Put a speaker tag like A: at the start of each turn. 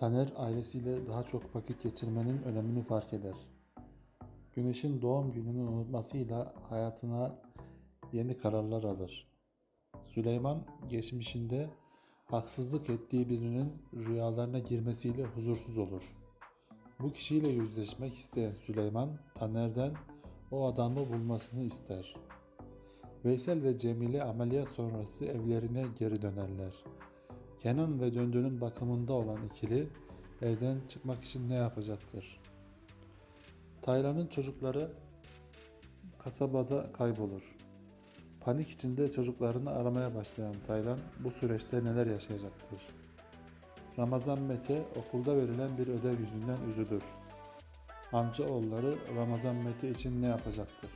A: Taner ailesiyle daha çok vakit geçirmenin önemini fark eder. Güneş'in doğum gününü unutmasıyla hayatına yeni kararlar alır. Süleyman geçmişinde haksızlık ettiği birinin rüyalarına girmesiyle huzursuz olur. Bu kişiyle yüzleşmek isteyen Süleyman Taner'den o adamı bulmasını ister. Veysel ve Cemile ameliyat sonrası evlerine geri dönerler. Kenan ve Döndü'nün bakımında olan ikili evden çıkmak için ne yapacaktır? Taylan'ın çocukları kasabada kaybolur. Panik içinde çocuklarını aramaya başlayan Taylan bu süreçte neler yaşayacaktır? Ramazan Mete okulda verilen bir ödev yüzünden üzülür. Amcaoğulları Ramazan Mete için ne yapacaktır?